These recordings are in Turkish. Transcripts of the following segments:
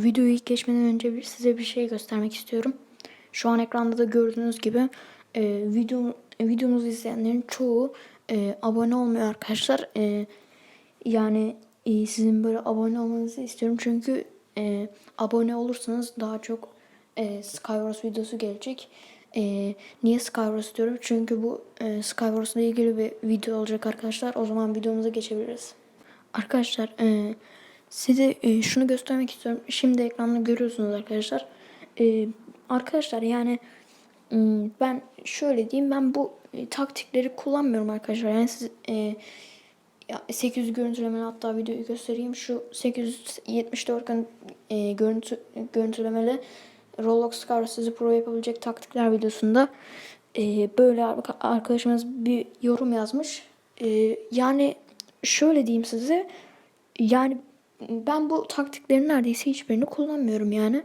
Videoyu ilk geçmeden önce size bir şey göstermek istiyorum. Şu an ekranda da gördüğünüz gibi e, video videomuzu izleyenlerin çoğu e, abone olmuyor arkadaşlar. E, yani e, sizin böyle abone olmanızı istiyorum çünkü e, abone olursanız daha çok e, Skywars videosu gelecek. E, niye Skywars diyorum? Çünkü bu e, Skywars ile ilgili bir video olacak arkadaşlar. O zaman videomuza geçebiliriz. Arkadaşlar e, size e, şunu göstermek istiyorum. Şimdi ekranda görüyorsunuz arkadaşlar. E, arkadaşlar yani m, ben şöyle diyeyim ben bu e, taktikleri kullanmıyorum arkadaşlar. Yani siz e, ya 800 görüntülemeli hatta videoyu göstereyim. Şu 874 gün e, görüntü görüntülemeli Roblox Scar sizi pro yapabilecek taktikler videosunda e, böyle arka- arkadaşımız bir yorum yazmış. E, yani şöyle diyeyim size yani ben bu taktiklerin neredeyse hiçbirini kullanmıyorum yani.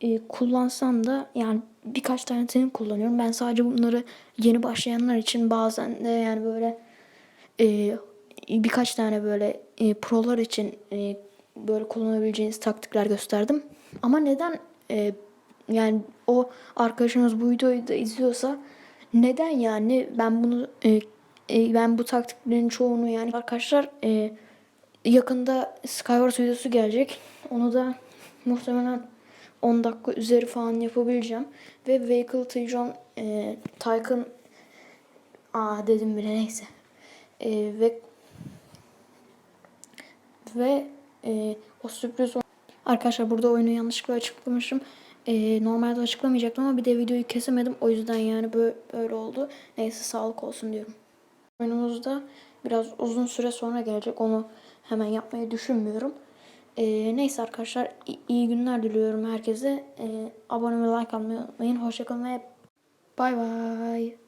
E, kullansam da yani birkaç tanesini kullanıyorum. Ben sadece bunları yeni başlayanlar için bazen de yani böyle e, birkaç tane böyle e, prolar için e, böyle kullanabileceğiniz taktikler gösterdim. Ama neden e, yani o arkadaşınız bu videoyu da izliyorsa neden yani ben bunu e, e, ben bu taktiklerin çoğunu yani arkadaşlar e, yakında Skywars videosu gelecek. Onu da muhtemelen 10 dakika üzeri falan yapabileceğim. Ve Vehicle Tycoon e, Tycoon Aa dedim bile neyse. E, ve ve e, o sürpriz Arkadaşlar burada oyunu yanlışlıkla açıklamışım. E, normalde açıklamayacaktım ama bir de videoyu kesemedim. O yüzden yani böyle, böyle oldu. Neyse sağlık olsun diyorum. Oyunumuz da biraz uzun süre sonra gelecek. Onu hemen yapmayı düşünmüyorum. E, neyse arkadaşlar iyi günler diliyorum herkese. E, abone ve like almayı unutmayın. Hoşçakalın ve bay bay.